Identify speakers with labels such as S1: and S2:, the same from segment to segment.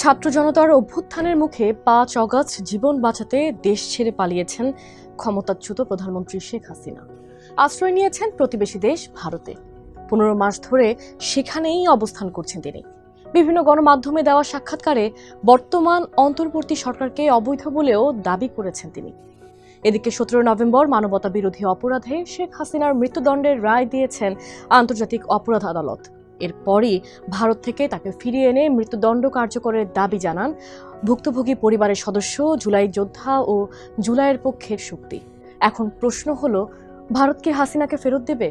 S1: ছাত্র জনতার অভ্যুত্থানের মুখে পাঁচ অগাস্ট জীবন বাঁচাতে দেশ ছেড়ে পালিয়েছেন ক্ষমতাচ্যুত প্রধানমন্ত্রী শেখ হাসিনা। আশ্রয় নিয়েছেন প্রতিবেশী দেশ ভারতে। পনেরো মাস ধরে সেখানেই অবস্থান করছেন তিনি। বিভিন্ন গণমাধ্যমে দেওয়া সাক্ষাৎকারে বর্তমান অন্তর্বর্তী সরকারকে অবৈধ বলেও দাবি করেছেন তিনি। এদিকে সতেরো নভেম্বর মানবতা বিরোধী অপরাধে শেখ হাসিনার মৃত্যুদণ্ডের রায় দিয়েছেন আন্তর্জাতিক অপরাধ আদালত। এরপরই ভারত থেকে তাকে ফিরিয়ে এনে মৃত্যুদণ্ড কার্যকরের দাবি জানান ভুক্তভোগী পরিবারের সদস্য, জুলাই যোদ্ধা ও জুলাইয়ের পক্ষের শক্তি। এখন প্রশ্ন হলো, ভারত কি হাসিনাকে ফেরত দেবে?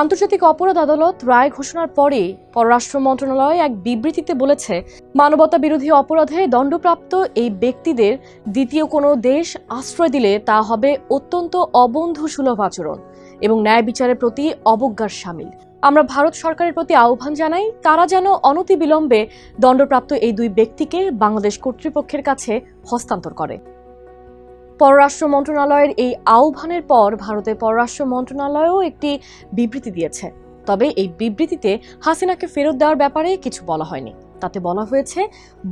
S1: আন্তর্জাতিক অপরাধ আদালত রায় ঘোষণার পরে পররাষ্ট্র মন্ত্রণালয় এক বিবৃতিতে বলেছে, মানবতা বিরোধী অপরাধে দণ্ডপ্রাপ্ত এই ব্যক্তিদের দ্বিতীয় কোনো দেশ আশ্রয় দিলে তা হবে অত্যন্ত অবন্ধু সুলভ আচরণ। এবং ন্যায় বিচারের প্রতি অবজ্ঞার সামিল। আমরা ভারত সরকারের প্রতি আহ্বান জানাই, তারা যেন অনতিবিলম্বে দণ্ডপ্রাপ্ত এই দুই ব্যক্তিকে বাংলাদেশ কর্তৃপক্ষের কাছে হস্তান্তর করে। পররাষ্ট্র মন্ত্রণালয়ের এই আহ্বানের পর ভারতের পররাষ্ট্র মন্ত্রণালয়ও একটি বিবৃতি দিয়েছে। তবে এই বিবৃতিতে হাসিনাকে ফেরত দেওয়ার ব্যাপারে কিছু বলা হয়নি। তাতে বলা হয়েছে,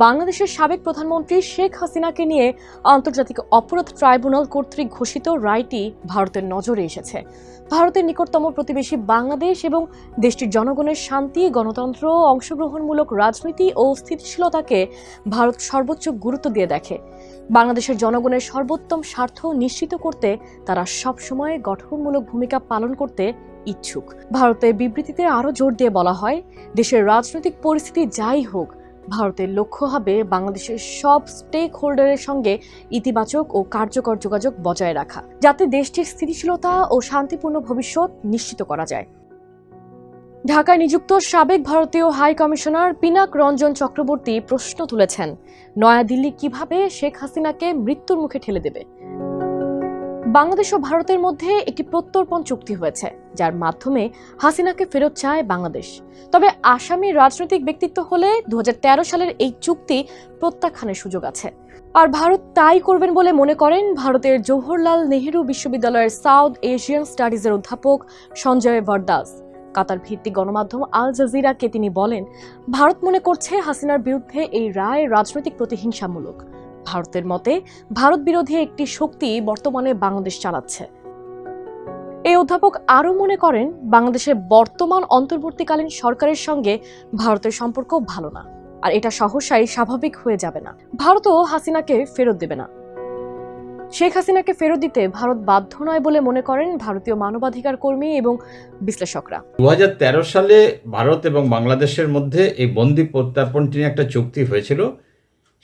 S1: বাংলাদেশের সাবেক প্রধানমন্ত্রী শেখ হাসিনাকে নিয়ে আন্তর্জাতিক অপরাধ ট্রাইব্যুনাল কর্তৃক ঘোষিত রায়টি ভারতের নজরে এসেছে। ভারতের নিকটতম প্রতিবেশী বাংলাদেশ এবং দেশটির জনগণের শান্তি, গণতন্ত্র, অংশগ্রহণমূলক রাজনীতি ও স্থিতিশীলতাকে ভারত সর্বোচ্চ গুরুত্ব দিয়ে দেখে। বাংলাদেশের জনগণের সর্বোত্তম স্বার্থ নিশ্চিত করতে তারা সবসময় গঠনমূলক ভূমিকা পালন করতে ইচ্ছুক। ভারতের বিবৃতিতে আরও জোর দিয়ে বলা হয়, দেশের রাজনৈতিক পরিস্থিতি যাই হোক, ভারতের লক্ষ্য হবে বাংলাদেশের সব স্টেক হোল্ডারের সঙ্গে ইতিবাচক ও কার্যকর যোগাযোগ বজায় রাখা, যাতে দেশটির স্থিতিশীলতা ও শান্তিপূর্ণ ভবিষ্যৎ নিশ্চিত করা যায়। ঢাকায় নিযুক্ত সাবেক ভারতীয় হাই কমিশনার পিনাক রঞ্জন চক্রবর্তী প্রশ্ন তুলেছেন, নয়াদিল্লি কীভাবে শেখ হাসিনাকে মৃত্যুর মুখে ঠেলে দেবে? বাংলাদেশ ও ভারতের মধ্যে একটি প্রত্যর্পণ চুক্তি হয়েছে, যার মাধ্যমে হাসিনাকে ফেরত চায় বাংলাদেশ। তবে আসামি রাজনৈতিক ব্যক্তিত্ব হলে দুহাজার তেরো সালের এই চুক্তি প্রত্যাখ্যানের সুযোগ আছে। আর ভারত তাই করবেন বলে মনে করেন ভারতের জওহরলাল নেহেরু বিশ্ববিদ্যালয়ের সাউথ এশিয়ান স্টাডিজের অধ্যাপক সঞ্জয় বরদাস। কাতার ভিত্তিক গণমাধ্যম আল জাজিরাকে তিনি বলেন, ভারত মনে করছে হাসিনার বিরুদ্ধে এই রায় রাজনৈতিক প্রতিহিংসামূলক। ভারতের মতে, ভারত বিরোধী একটি শক্তি বর্তমানে বাংলাদেশ চালাচ্ছে। এই অধ্যাপক আরও মনে করেন বাংলাদেশের বর্তমান অন্তর্বর্তীকালীন সরকারের সঙ্গে ভারতের সম্পর্ক ভালো না, আর এটা সহসাই স্বাভাবিক হয়ে যাবে না। ভারতও হাসিনাকে ফেরত দেবে না। শেখ হাসিনাকে ফেরত দিতে ভারত বাধ্য নয় বলে মনে করেন ভারতীয় মানবাধিকার কর্মী এবং বিশ্লেষকরা।
S2: দু হাজার তেরো সালে ভারত এবং বাংলাদেশের মধ্যে এই বন্দি প্রত্যার্পণটি নিয়ে একটা চুক্তি হয়েছিল।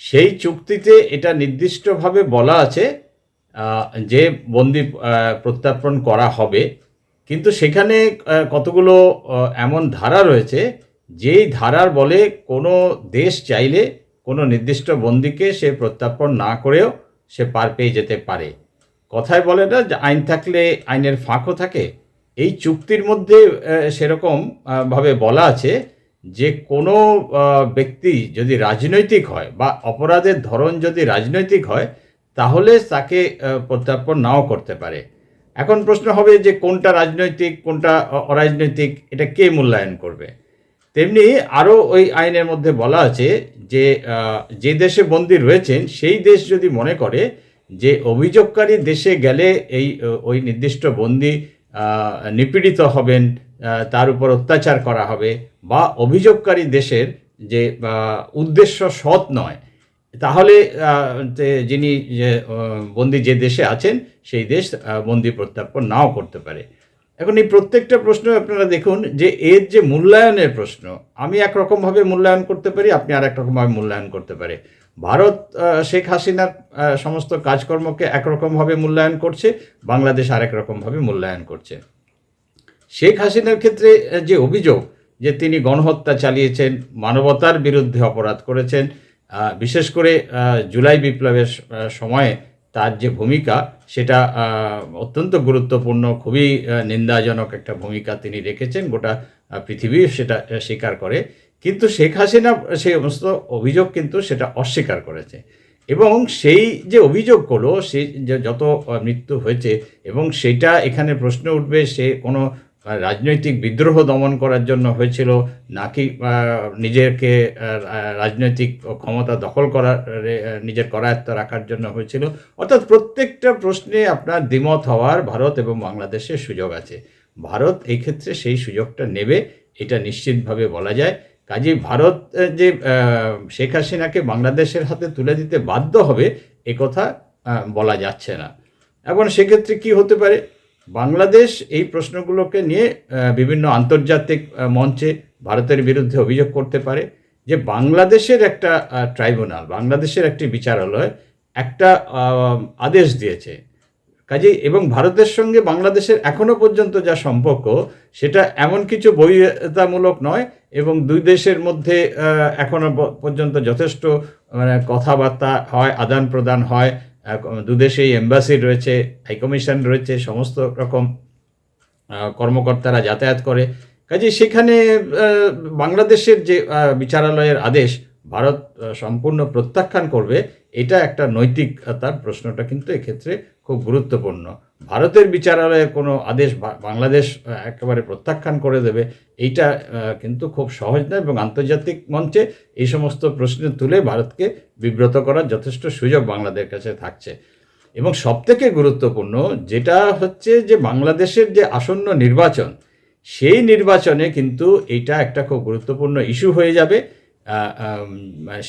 S2: সেই চুক্তিতে এটা নির্দিষ্টভাবে বলা আছে যে বন্দি প্রত্যার্পণ করা হবে। কিন্তু সেখানে কতগুলো এমন ধারা রয়েছে, যেই ধারার বলে কোনো দেশ চাইলে কোনো নির্দিষ্ট বন্দিকে সে প্রত্যার্পণ না করেও সে পার পেয়ে যেতে পারে। কথায় বলে না যে আইন থাকলে আইনের ফাঁকও থাকে। এই চুক্তির মধ্যে সেরকম ভাবে বলা আছে যে কোনো ব্যক্তি যদি রাজনৈতিক হয় বা অপরাধের ধরন যদি রাজনৈতিক হয়, তাহলে তাকে প্রত্যার্পণ নাও করতে পারে। এখন প্রশ্ন হবে যে কোনটা রাজনৈতিক, কোনটা অরাজনৈতিক, এটা কে মূল্যায়ন করবে? তেমনি আরও ওই আইনের মধ্যে বলা আছে যে যে দেশে বন্দী রয়েছেন, সেই দেশ যদি মনে করে যে অভিযোগকারী দেশে গেলে এই ওই নির্দিষ্ট বন্দী নিপীড়িত হবেন তার উপর অত্যাচার করা হবে বা অভিযোগকারী দেশের যে উদ্দেশ্য সৎ নয়, তাহলে যিনি যে বন্দী যে দেশে আছেন, সেই দেশ বন্দি প্রত্যার্পণ নাও করতে পারে। এখন এই প্রত্যেকটা প্রশ্ন আপনারা দেখুন যে, এর যে মূল্যায়নের প্রশ্ন, আমি একরকমভাবে মূল্যায়ন করতে পারি, আপনি আর একরকমভাবে মূল্যায়ন করতে পারে। ভারত শেখ হাসিনার সমস্ত কাজকর্মকে একরকমভাবে মূল্যায়ন করছে, বাংলাদেশ আরেক রকমভাবে মূল্যায়ন করছে। শেখ হাসিনার ক্ষেত্রে যে অভিযোগ যে তিনি গণহত্যা চালিয়েছেন, মানবতার বিরুদ্ধে অপরাধ করেছেন বিশেষ করে জুলাই বিপ্লবের সময়ে তার যে ভূমিকা, সেটা অত্যন্ত গুরুত্বপূর্ণ, খুবই নিন্দাজনক একটা ভূমিকা তিনি রেখেছেন, গোটা পৃথিবী সেটা স্বীকার করে। কিন্তু শেখ হাসিনা সেই সমস্ত অভিযোগ কিন্তু সেটা অস্বীকার করেছে। এবং সেই যে অভিযোগগুলো সে যত মৃত্যু হয়েছে, এবং সেটা এখানে প্রশ্ন উঠবে, সে কোনো রাজনৈতিক বিদ্রোহ দমন করার জন্য হয়েছিল, নাকি নিজেকে রাজনৈতিক ক্ষমতা দখল করার নিজের করায়ত্ত রাখার জন্য হয়েছিল। অর্থাৎ প্রত্যেকটা প্রশ্নে আপনার দ্বিমত হওয়ার ভারত এবং বাংলাদেশের সুযোগ আছে। ভারত এই ক্ষেত্রে সেই সুযোগটা নেবে, এটা নিশ্চিতভাবে বলা যায়। কাজেই ভারত যে শেখ হাসিনাকে বাংলাদেশের হাতে তুলে দিতে বাধ্য হবে, এ কথা বলা যাচ্ছে না। এখন সেক্ষেত্রে কি হতে পারে? বাংলাদেশ এই প্রশ্নগুলোকে নিয়ে বিভিন্ন আন্তর্জাতিক মঞ্চে ভারতের বিরুদ্ধে অভিযোগ করতে পারে যে বাংলাদেশের একটা ট্রাইব্যুনাল বাংলাদেশের একটি বিচারালয় একটা আদেশ দিয়েছে। কাজেই এবং ভারতের সঙ্গে বাংলাদেশের এখনও পর্যন্ত যা সম্পর্ক সেটা এমন কিছু বৈধতামূলক নয় এবং দুই দেশের মধ্যে আহ, এখনও পর্যন্ত যথেষ্ট মানে কথাবার্তা হয় আদান প্রদান হয় দুদেশেই এম্বাসি রয়েছে হাইকমিশন রয়েছে, সমস্ত রকম কর্মকর্তারা যাতায়াত করে। কাজে সেখানে বাংলাদেশের যে বিচারালয়ের আদেশ, ভারত সম্পূর্ণ প্রত্যাখ্যান করবে, এটা একটা নৈতিকতার প্রশ্নটা কিন্তু এক্ষেত্রে খুব গুরুত্বপূর্ণ। ভারতের বিচারালয়ের কোনো আদেশ বাংলাদেশ একেবারে প্রত্যাখ্যান করে দেবে, এইটা কিন্তু খুব সহজ নয় এবং আন্তর্জাতিক মঞ্চে এই সমস্ত প্রশ্ন তুলে ভারতকে বিব্রত করার যথেষ্ট সুযোগ বাংলাদেশের কাছে থাকছে। এবং সবথেকে গুরুত্বপূর্ণ যেটা হচ্ছে যে বাংলাদেশের যে আসন্ন নির্বাচন, সেই নির্বাচনে কিন্তু এটা একটা খুব গুরুত্বপূর্ণ ইস্যু হয়ে যাবে।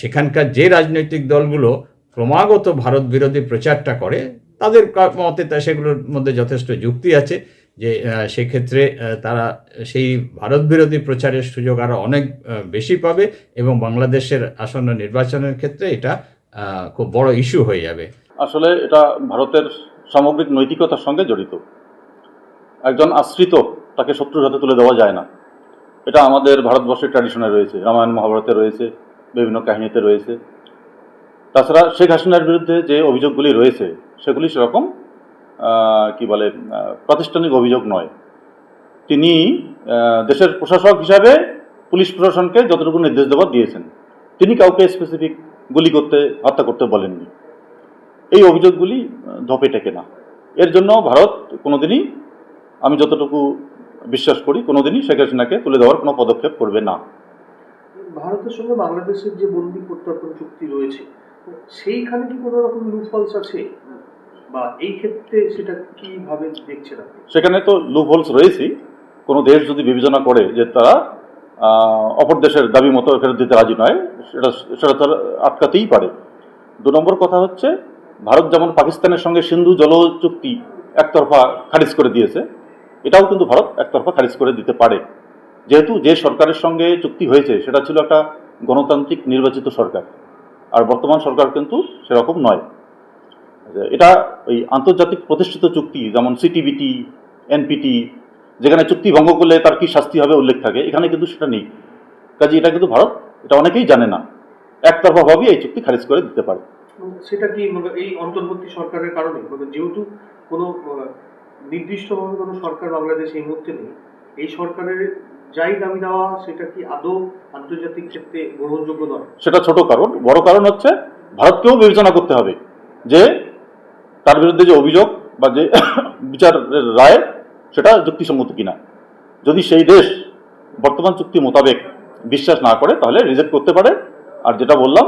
S2: সেখানকার যে রাজনৈতিক দলগুলো ক্রমাগত ভারত বিরোধী প্রচারটা করে তাদের মতে তা সেগুলোর মধ্যে যথেষ্ট যুক্তি আছে যে সেক্ষেত্রে তারা সেই ভারত বিরোধী প্রচারের সুযোগ আরও অনেক বেশি পাবে এবং বাংলাদেশের আসন্ন নির্বাচনের ক্ষেত্রে এটা খুব বড় ইস্যু হয়ে যাবে।
S3: আসলে এটা ভারতের সামগ্রিক নৈতিকতার সঙ্গে জড়িত। একজন আশ্রিত, তাকে শত্রুর হাতে তুলে দেওয়া যায় না। এটা আমাদের ভারতবর্ষের ট্র্যাডিশনে রয়েছে, রামায়ণ মহাভারতে রয়েছে, বিভিন্ন কাহিনীতে রয়েছে। তাছাড়া শেখ হাসিনার বিরুদ্ধে যে অভিযোগগুলি রয়েছে, সেগুলি সেরকম কি বলে প্রাতিষ্ঠানিক অভিযোগ নয়। তিনি দেশের প্রশাসক হিসাবে পুলিশ প্রশাসনকে যতটুকু নির্দেশ দেওয়া দিয়েছেন, তিনি কাউকে স্পেসিফিক গুলি করতে, হত্যা করতে বলেননি। এই অভিযোগগুলি ধপে টেকে না। এর জন্য ভারত কোনোদিনই, আমি যতটুকু বিশ্বাস করি, কোনোদিনই শেখ হাসিনাকে তুলে দেওয়ার কোনো পদক্ষেপ করবে না।
S4: ভারতের সঙ্গে বাংলাদেশের যে বন্দি প্রত্যর্পণ চুক্তি রয়েছে সেইখানে কি কোনো রকম লুফলস আছে? বা এই ক্ষেত্রে সেটা কীভাবে দেখছেন আপনি?
S3: সেখানে তো লুপ হোলস রয়েছেই। কোনো দেশ যদি বিবেচনা করে যে তারা অপর দেশের দাবি মতো ফেরত দিতে রাজি নয়, সেটা সেটা তারা আটকাতেই পারে। দু নম্বর কথা হচ্ছে, ভারত যেমন পাকিস্তানের সঙ্গে সিন্ধু জল চুক্তি একতরফা খারিজ করে দিয়েছে, এটাও কিন্তু ভারত একতরফা খারিজ করে দিতে পারে। যেহেতু যে সরকারের সঙ্গে চুক্তি হয়েছে, সেটা ছিল একটা গণতান্ত্রিক নির্বাচিত সরকার। আর বর্তমান সরকার কিন্তু সেরকম নয়। এটা ওই আন্তর্জাতিক প্রতিষ্ঠিত চুক্তি, যেমন সিটিবিটি এনপিটি যেখানে চুক্তি ভঙ্গ করলে তার কি শাস্তি হবে উল্লেখ থাকে, এখানে কিন্তু সেটা নেই। কাজে এটা কিন্তু ভারত, এটা অনেকেই জানে না। একতরফাভাবেই এই চুক্তি খারিজ করে দিতে পারে।
S4: সেটা কি মানে এই অন্তর্বর্তী সরকারের কারণে? মানে যেহেতু কোনো নির্দিষ্টভাবে কোনো সরকার বাংলাদেশে এই মুহূর্তে নেই, এই সরকারের যাই দাবি দেওয়া সেটা কি আদৌ আন্তর্জাতিক ক্ষেত্রে গ্রহণযোগ্য নয়?
S3: সেটা ছোট কারণ। বড় কারণ হচ্ছে ভারতকেও বিবেচনা করতে হবে যে তার বিরুদ্ধে যে অভিযোগ বা যে বিচারের রায়, সেটা যুক্তিসঙ্গত কিনা। যদি সেই দেশ বর্তমান চুক্তি মোতাবেক বিশ্বাস না করে, তাহলে রিজেক্ট করতে পারে। আর যেটা বললাম,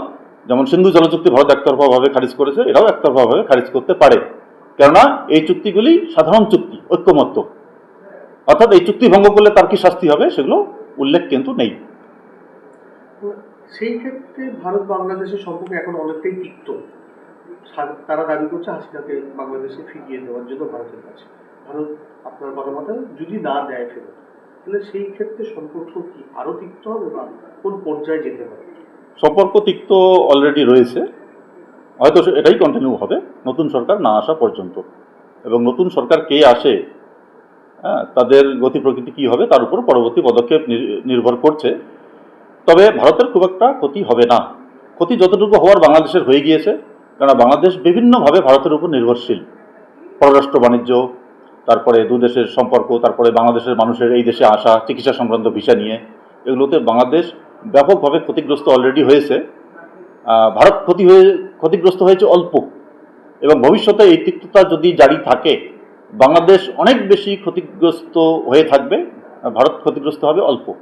S3: যেমন সিন্ধু জল চুক্তি ভারত একতরফাভাবে খারিজ করেছে এটাও একতরফাভাবে খারিজ করতে পারে। কেননা, এই চুক্তিগুলি সাধারণ চুক্তি, ঐক্যমত্য। অর্থাৎ এই চুক্তি ভঙ্গ করলে তার কি শাস্তি হবে সেগুলো উল্লেখ কিন্তু নেই।
S4: সেই ক্ষেত্রে ভারত বাংলাদেশের সম্পর্ক এখন অনেকটাই তিক্ত। তারা দাবি করছে হাসিনাকে বাংলাদেশে ফিরিয়ে দেওয়ার জন্য ভারতের কাছে। ভারত আপনার কথা মতো যদি না দেয় ফেরত তাহলে সেই ক্ষেত্রে সম্পর্ক কি আরও তিক্ত হবে বা কোন পর্যায়ে যেতে পারে?
S3: সম্পর্ক তিক্ত অলরেডি রয়েছে। হয়তো এটাই কন্টিনিউ হবে। নতুন সরকার না আসা পর্যন্ত। এবং নতুন সরকার কে আসে হ্যাঁ তাদের গতি প্রকৃতি কী হবে তার উপর পরবর্তী পদক্ষেপ নির- নির্ভর করছে। তবে ভারতের খুব একটা ক্ষতি হবে না। ক্ষতি যতটুকু হওয়ার বাংলাদেশের হয়ে গিয়েছে কারণ বাংলাদেশ বিভিন্নভাবে ভারতের উপর নির্ভরশীল। পররাষ্ট্র বাণিজ্য, তারপরে দু দেশের সম্পর্ক, তারপরে বাংলাদেশের মানুষের এই দেশে আসা, চিকিৎসা সংক্রান্ত ভিসা নিয়ে, এগুলোতে বাংলাদেশ ব্যাপকভাবে ক্ষতিগ্রস্ত অলরেডি হয়েছে। ভারত ক্ষতি হয়ে, ক্ষতিগ্রস্ত হয়েছে অল্প। এবং ভবিষ্যতে এই তিক্ততা যদি জারি থাকে বাংলাদেশ অনেক বেশি ক্ষতিগ্রস্ত হয়ে থাকবে, ভারত ক্ষতিগ্রস্ত হবে অল্প।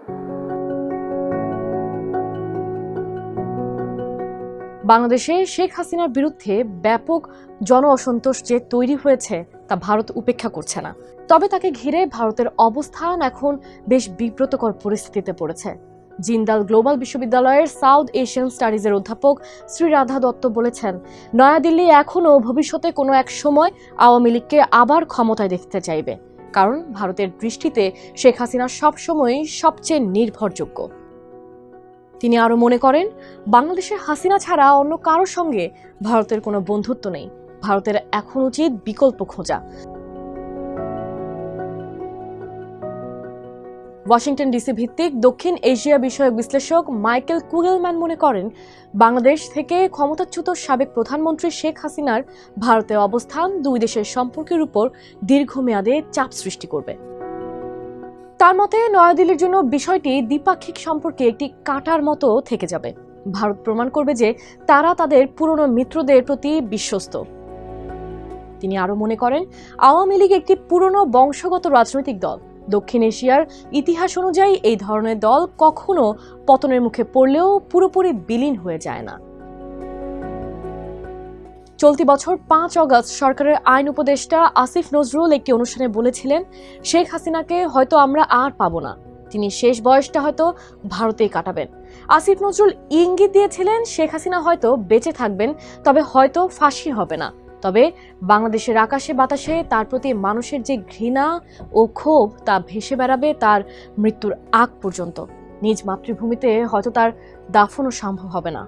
S1: বাংলাদেশে শেখ হাসিনার বিরুদ্ধে ব্যাপক জন অসন্তোষ যে তৈরি হয়েছে, তা ভারত উপেক্ষা করছে না। তবে তাকে ঘিরে ভারতের অবস্থান এখন বেশ বিব্রতকর পরিস্থিতিতে পড়েছে। জিন্দাল গ্লোবাল বিশ্ববিদ্যালয়ের সাউথ এশিয়ান স্টাডিজের অধ্যাপক শ্রী রাধা দত্ত বলেছেন, নয়াদিল্লি এখনও ভবিষ্যতে কোনো এক সময় আওয়ামী লীগকে আবার ক্ষমতায় দেখতে চাইবে, কারণ ভারতের দৃষ্টিতে শেখ হাসিনা সবসময়ই সবচেয়ে নির্ভরযোগ্য। তিনি আরও মনে করেন বাংলাদেশের হাসিনা ছাড়া অন্য কারোর সঙ্গে ভারতের কোনো বন্ধুত্ব নেই। ভারতের এখন উচিত বিকল্প খোঁজা। ওয়াশিংটন ডিসি ভিত্তিক দক্ষিণ এশিয়া বিষয়ক বিশ্লেষক মাইকেল কুগেলম্যান মনে করেন, বাংলাদেশ থেকে ক্ষমতাচ্যুত সাবেক প্রধানমন্ত্রী শেখ হাসিনার ভারতের অবস্থান দুই দেশের সম্পর্কের উপর দীর্ঘমেয়াদে চাপ সৃষ্টি করবে। তার মতে, নয়াদিল্লির জন্য বিষয়টি দ্বিপাক্ষিক সম্পর্কে একটি কাটার মতো থেকে যাবে। ভারত প্রমাণ করবে যে তারা তাদের পুরনো মিত্রদের প্রতি বিশ্বস্ত। তিনি আরও মনে করেন, আওয়ামী লীগ একটি পুরনো বংশগত রাজনৈতিক দল। দক্ষিণ এশিয়ার ইতিহাস অনুযায়ী এই ধরনের দল কখনো পতনের মুখে পড়লেও পুরোপুরি বিলীন হয়ে যায় না। চলতি বছর পাঁচ অগস্ট সরকারের আইন উপদেষ্টা আসিফ নজরুল একটি অনুষ্ঠানে বলেছিলেন, শেখ হাসিনাকে হয়তো আমরা আর পাবো না। তিনি শেষ বয়সটা হয়তো ভারতেই কাটাবেন। আসিফ নজরুল ইঙ্গিত দিয়েছিলেন, শেখ হাসিনা হয়তো বেঁচে থাকবেন, তবে হয়তো ফাঁসি হবে না। তবে বাংলাদেশের আকাশে বাতাসে তার প্রতি মানুষের যে ঘৃণা ও ক্ষোভ তা ভেসে বেড়াবে তার মৃত্যুর আগ পর্যন্ত। নিজ মাতৃভূমিতে হয়তো তার দাফনও সম্ভব হবে না।